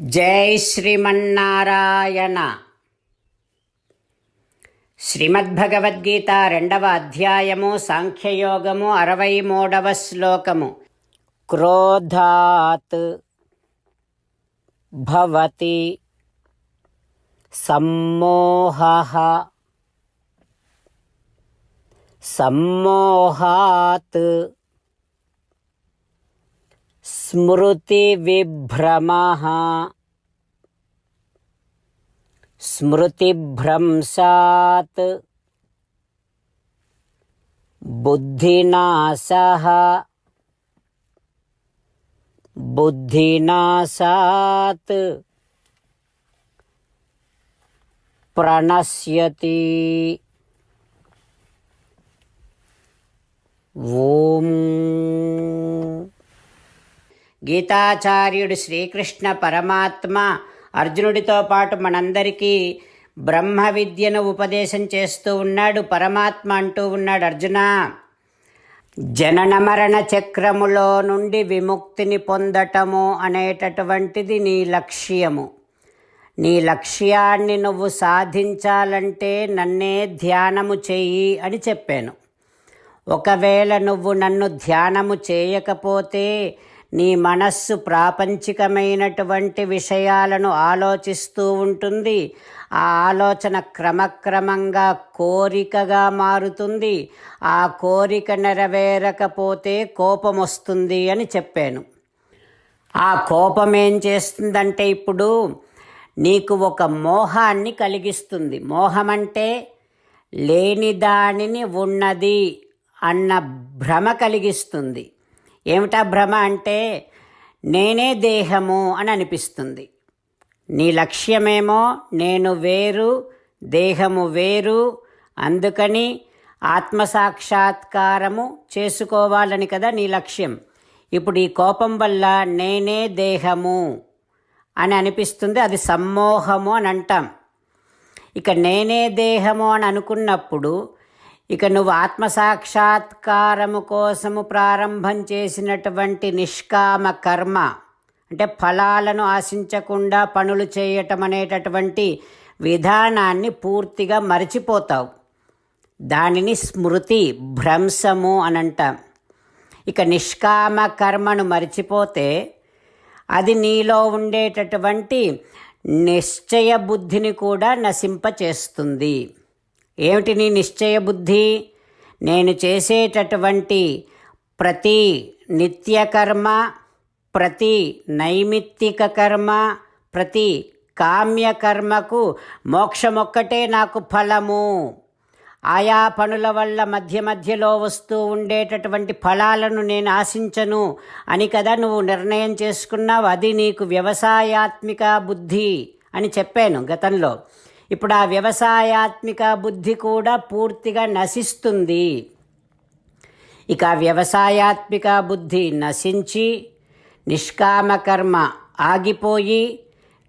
జై శ్రీమన్నారాయణ. శ్రీమద్భగవద్గీత రెండవ అధ్యాయము సాంఖ్యయోగము అరవై మూడవ శ్లోకము. క్రోధాత్ భవతి సమ్మోహ. సమ్మోహాత్ स्मृतिविभ्रमः। स्मृतिभ्रंशात् बुद्धिनाशः। बुद्धिनाशात्। प्रणश्यति। ॐ గీతాచార్యుడు శ్రీకృష్ణ పరమాత్మ అర్జునుడితో పాటు మనందరికీ బ్రహ్మ విద్యను ఉపదేశం చేస్తూ ఉన్నాడు పరమాత్మ అంటూ ఉన్నాడు అర్జున. జనన మరణ చక్రములో నుండి విముక్తిని పొందటము అనేటటువంటిది నీ లక్ష్యము. నీ లక్ష్యాన్ని నువ్వు సాధించాలంటే నన్నే ధ్యానము చెయ్యి అని చెప్పాను. ఒకవేళ నువ్వు నన్ను ధ్యానము చేయకపోతే నీ మనస్సు ప్రాపంచికమైనటువంటి విషయాలను ఆలోచిస్తూ ఉంటుంది. ఆ ఆలోచన క్రమక్రమంగా కోరికగా మారుతుంది. ఆ కోరిక నెరవేరకపోతే కోపం వస్తుంది అని చెప్పాను. ఆ కోపం ఏం చేస్తుందంటే ఇప్పుడు నీకు ఒక మోహాన్ని కలిగిస్తుంది. మోహం అంటే లేని దానిని ఉన్నది అన్న భ్రమ కలిగిస్తుంది. ఏమిటా భ్రమ అంటే నేనే దేహము అని అనిపిస్తుంది. నీ లక్ష్యమేమో నేను వేరు దేహము వేరు అందుకని ఆత్మసాక్షాత్కారము చేసుకోవాలని కదా నీ లక్ష్యం. ఇప్పుడు ఈ కోపం వల్ల నేనే దేహము అని అనిపిస్తుంది అది సమ్మోహము అని అంటాం. ఇక నేనే దేహము అని అనుకున్నప్పుడు ఇక నువ్వు ఆత్మసాక్షాత్కారము కోసము ప్రారంభం చేసినటువంటి నిష్కామ కర్మ అంటే ఫలాలను ఆశించకుండా పనులు చేయటం అనేటటువంటి విధానాన్ని పూర్తిగా మరిచిపోతావు. దానిని స్మృతి భ్రంశము అని అంటాం ఇక నిష్కామ కర్మను మరిచిపోతే అది నీలో ఉండేటటువంటి నిశ్చయ బుద్ధిని కూడా నశింపచేస్తుంది. ఏమిటి నీ నిశ్చయ బుద్ధి? నేను చేసేటటువంటి ప్రతి నిత్యకర్మ ప్రతి నైమిత్తిక కర్మ ప్రతి కామ్యకర్మకు మోక్షమొక్కటే నాకు ఫలము. ఆయా పనుల వల్ల మధ్య మధ్యలో వస్తూ ఉండేటటువంటి ఫలాలను నేను ఆశించను అని కదా నువ్వు నిర్ణయం చేసుకున్నావు? అది నీకు వ్యవసాయాత్మిక బుద్ధి అని చెప్పాను గతంలో. ఇప్పుడు ఆ వ్యవసాయాత్మిక బుద్ధి కూడా పూర్తిగా నశిస్తుంది. ఇక వ్యవసాయాత్మిక బుద్ధి నశించి నిష్కామకర్మ ఆగిపోయి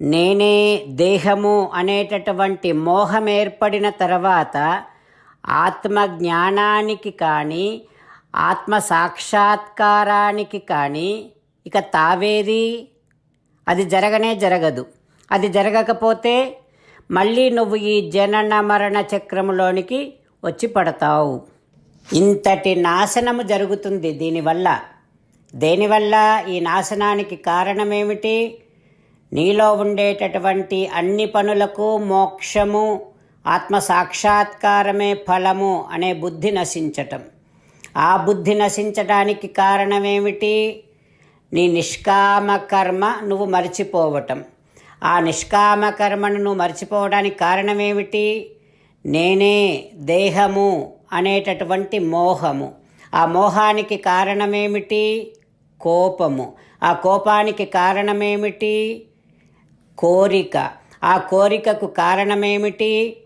నేనే దేహము అనేటటువంటి మోహం ఏర్పడిన తర్వాత ఆత్మ జ్ఞానానికి కానీ ఆత్మ సాక్షాత్కారానికి కానీ ఇక తావేది? అది జరగనే జరగదు. అది జరగకపోతే మళ్ళీ నువ్వు ఈ జనన మరణ చక్రములోనికి వచ్చి పడతావు. ఇంతటి నాశనము జరుగుతుంది దీనివల్ల. దేనివల్ల ఈ నాశనానికి కారణమేమిటి? నీలో ఉండేటటువంటి అన్ని పనులకు మోక్షము ఆత్మ సాక్షాత్కారమే ఫలము అనే బుద్ధి నశించటం. ఆ బుద్ధి నశించడానికి కారణమేమిటి? నీ నిష్కామ కర్మ నువ్వు మర్చిపోవటం. ఆ నిష్కామ కర్మను మర్చిపోవడానికి కారణమేమిటి? నేనే దేహము అనేటటువంటి మోహము. ఆ మోహానికి కారణమేమిటి? కోపము. ఆ కోపానికి కారణమేమిటి? కోరిక. ఆ కోరికకు కారణమేమిటి?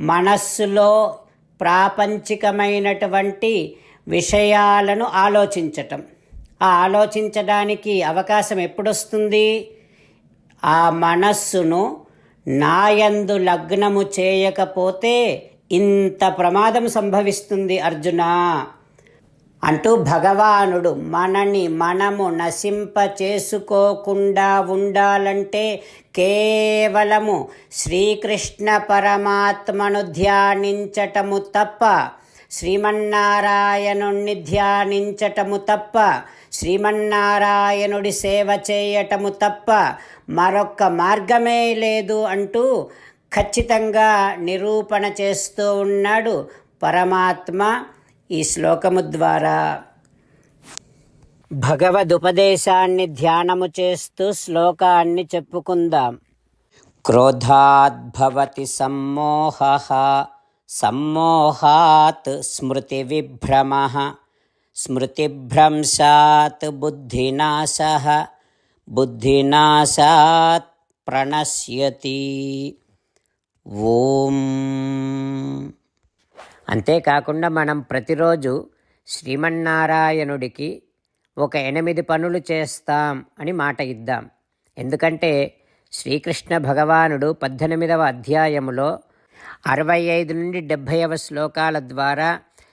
మనస్సులో ప్రాపంచికమైనటువంటి విషయాలను ఆలోచించటం. ఆ ఆలోచించడానికి అవకాశం ఎప్పుడొస్తుంది? ఆ మనస్సును నాయందు లగ్నము చేయకపోతే ఇంత ప్రమాదం సంభవిస్తుంది అర్జున. అంటూ భగవానుడు మనని మనము నశింప చేసుకోకుండా ఉండాలంటే కేవలము శ్రీకృష్ణ పరమాత్మను ధ్యానించటము తప్ప శ్రీమన్నారాయణుణ్ణి ధ్యానించటము తప్ప శ్రీమన్నారాయణుడి సేవ చేయటము తప్ప మరొక్క మార్గమే లేదు అంటూ ఖచ్చితంగా నిరూపణ చేస్తూ ఉన్నాడు పరమాత్మ ఈ శ్లోకము ద్వారా. భగవదుపదేశాన్ని ధ్యానము చేస్తూ శ్లోకాన్ని చెప్పుకుందాం. క్రోధాద్భవతి సమ్మోహ సమ్మోహాత్ స్మృతి విభ్రమ. స్మృతిభ్రంశాత్ బుద్ధినాశ బుద్ధినాశాత్ ప్రణశ్యతి ఓం అంతేకాకుండా మనం ప్రతిరోజు శ్రీమన్నారాయణుడికి ఒక ఎనిమిది పనులు చేస్తాం అని మాట ఇద్దాం. ఎందుకంటే శ్రీకృష్ణ భగవానుడు పద్దెనిమిదవ అధ్యాయములో అరవై ఐదు నుండి డెబ్భైవ శ్లోకాల ద్వారా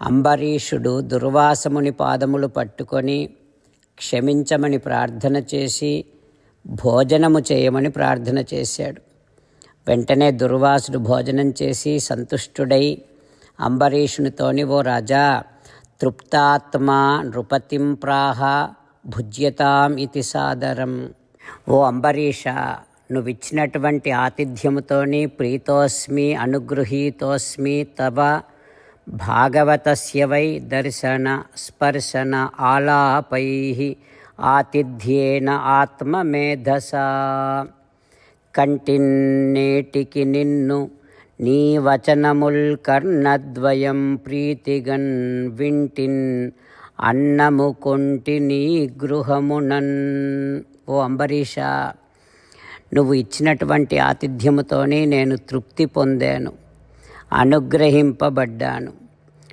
అంబరీషుడు దుర్వాసముని పాదములు పట్టుకొని క్షమించమని ప్రార్థన చేసి భోజనము చేయమని ప్రార్థన చేశాడు. వెంటనే దుర్వాసుడు భోజనం చేసి సంతుష్టుడై అంబరీషునితోని ఓ రాజా తృప్తాత్మా నృపతిం ప్రాహ భుజ్యతాం ఇది సాదరం. ఓ అంబరీష నువ్విచ్చినటువంటి ఆతిథ్యముతోని ప్రీతోస్మి అనుగృహీతోస్మి తవ భాగవతస్య వై దర్శన స్పర్శన ఆలాపై ఆతిథ్యేన ఆత్మమేధస. కంటిన్నేటికి నిన్ను నీ వచనముల్ కర్ణద్వయం ప్రీతిగన్ వింటిన్ అన్నము కొంటి నీ గృహమునన్. ఓ అంబరీష నువ్వు ఇచ్చినటువంటి ఆతిథ్యముతోనే నేను తృప్తి పొందాను. అనుగ్రహింపబడ్డాను.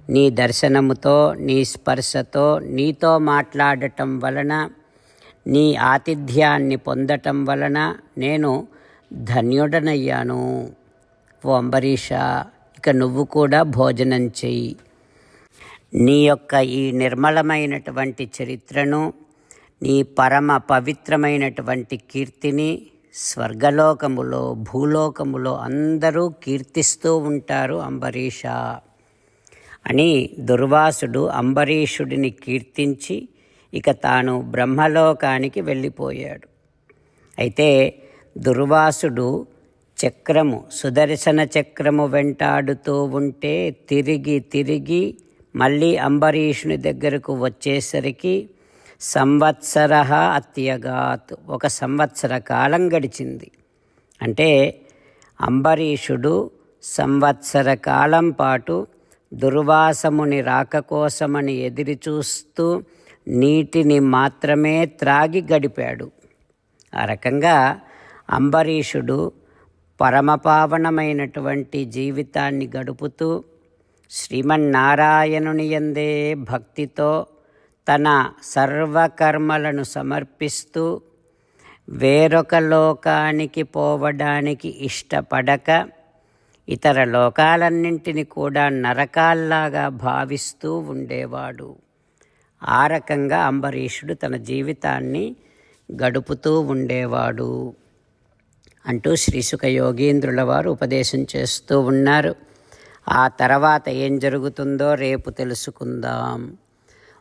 నీ దర్శనముతో నీ స్పర్శతో నీతో మాట్లాడటం వలన నీ ఆతిథ్యాన్ని పొందటం వలన నేను ధన్యుడనయ్యాను. ఓ అంబరీష ఇక నువ్వు కూడా భోజనం చెయ్యి. నీ యొక్క ఈ నిర్మలమైనటువంటి చరిత్రను నీ పరమ పవిత్రమైనటువంటి కీర్తిని స్వర్గలోకములో భూలోకములో అందరూ కీర్తిస్తూ ఉంటారు అంబరీష. అని దుర్వాసుడు అంబరీషుడిని కీర్తించి ఇక తాను బ్రహ్మలోకానికి వెళ్ళిపోయాడు. అయితే దుర్వాసుడు చక్రము సుదర్శన చక్రము వెంటాడుతూ ఉంటే తిరిగి తిరిగి మళ్ళీ అంబరీషుని దగ్గరకు వచ్చేసరికి సంవత్సర అత్యగాత్. ఒక సంవత్సర కాలం గడిచింది. అంటే అంబరీషుడు సంవత్సర కాలం పాటు దుర్వాసముని రాక కోసమని ఎదురుచూస్తూ నీటిని మాత్రమే త్రాగి గడిపాడు. ఆ రకంగా అంబరీషుడు పరమపావనమైనటువంటి జీవితాన్ని గడుపుతూ శ్రీమన్నారాయణుని ఎందే భక్తితో తన సర్వకర్మలను సమర్పిస్తూ వేరొక లోకానికి పోవడానికి ఇష్టపడక ఇతర లోకాలన్నింటిని కూడా నరకాల్లాగా భావిస్తూ ఉండేవాడు. ఆ రకంగా అంబరీషుడు తన జీవితాన్ని గడుపుతూ ఉండేవాడు. అంటూ శ్రీసుఖ యోగీంద్రుల వారు ఉపదేశం చేస్తూ ఉన్నారు. ఆ తర్వాత ఏం జరుగుతుందో రేపు తెలుసుకుందాం.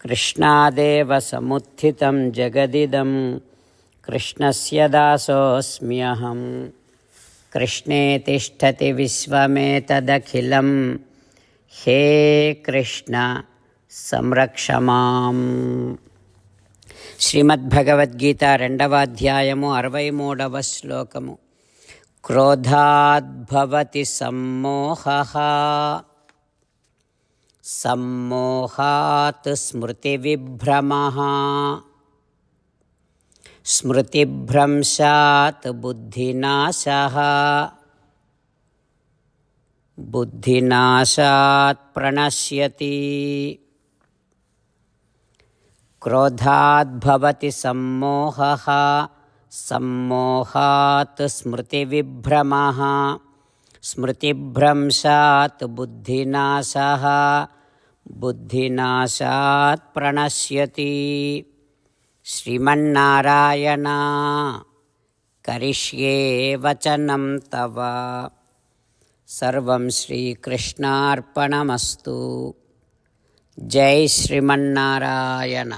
నమ కృష్ణాదేవ సముత్థితం జగదిదం కృష్ణస్య దాసోऽస్మ్యహం కృష్ణే తిష్టతి విశ్వమేతదఖిలం హే కృష్ణ సంరక్షమాం శ్రీమద్భగవద్గీత రెండవ అధ్యాయము అరవై మూడవ శ్లోకము. క్రోధాద్భవతి సమ్మోహ। स्मृति स्मृतिविभ्रमः। स्मृतिभ्रंशात् बुद्धिनाश। बुद्धिनाशात् प्रणश्यति। क्रोधाद् भवति सम्मोहः। सम्मोहात् स्मृतिविभ्रमः। स्मृतिभ्रंशात् बुद्धिनाशः। बुद्धिनाशात् प्रणश्यति श्रीमन्नारायण करिष्ये वचनं तव सर्वं श्रीकृष्णार्पणमस्तु जय श्रीमन्नारायण